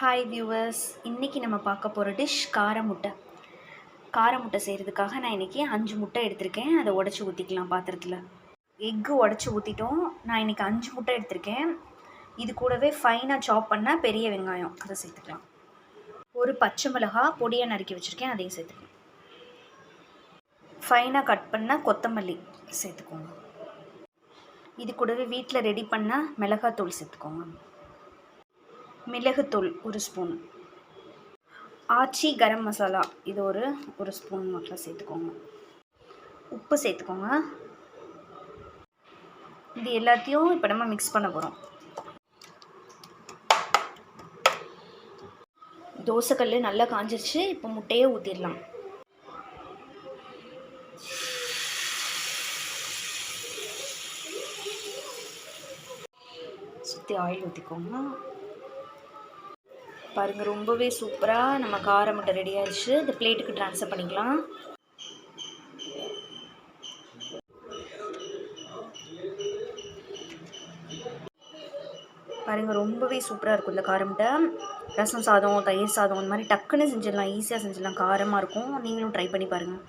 Hi viewers இன்றைக்கி நம்ம பார்க்க போகிற டிஷ் கார முட்டை. கார முட்டை செய்கிறதுக்காக நான் இன்றைக்கி அஞ்சு முட்டை எடுத்திருக்கேன். அதை உடச்சி ஊற்றிக்கலாம் பாத்திரத்தில். எக்கு உடச்சி ஊற்றிட்டோம் நான் இன்றைக்கி அஞ்சு முட்டை எடுத்திருக்கேன். இது கூடவே ஃபைனாக சாப் பண்ண பெரிய வெங்காயம். அதை சேர்த்துக்கலாம். ஒரு பச்சை மிளகா பொடியாக நறுக்கி வச்சுருக்கேன். அதையும் சேர்த்துக்கலாம். ஃபைனாக கட் பண்ண கொத்தமல்லி சேர்த்துக்கோங்க. இது கூடவே வீட்டில் ரெடி பண்ண மிளகாத்தூள் சேர்த்துக்கோங்க. மிளகுத்தூள் ஒரு ஸ்பூன். ஆச்சி கரம் மசாலா இது ஒரு ஒரு ஸ்பூன் மட்டும் சேர்த்துக்கோங்க. உப்பு சேர்த்துக்கோங்க. இது எல்லாத்தையும் இப்போ நம்ம மிக்ஸ் பண்ண போகிறோம் தோசைக்கல் நல்லா காஞ்சிருச்சு இப்போ முட்டையே ஊற்றிடலாம் சுற்றி ஆயில் ஊற்றிக்கோங்க பாருங்கள் ரொம்பவே சூப்பராக நம்ம கார முட்டை ரெடி ஆயிடுச்சு. இந்த பிளேட்டுக்கு ட்ரான்ஸ்ஃபர் பண்ணிக்கலாம். பாருங்கள் ரொம்பவே சூப்பராக இருக்கும் இந்த கார முட்டை. ரசம் சாதம் தயிர் சாதம் இந்த மாதிரி டக்குன்னு செஞ்சிடலாம் ஈஸியாக செஞ்சிடலாம். காரமாக இருக்கும். நீங்களும் ட்ரை பண்ணி பாருங்கள்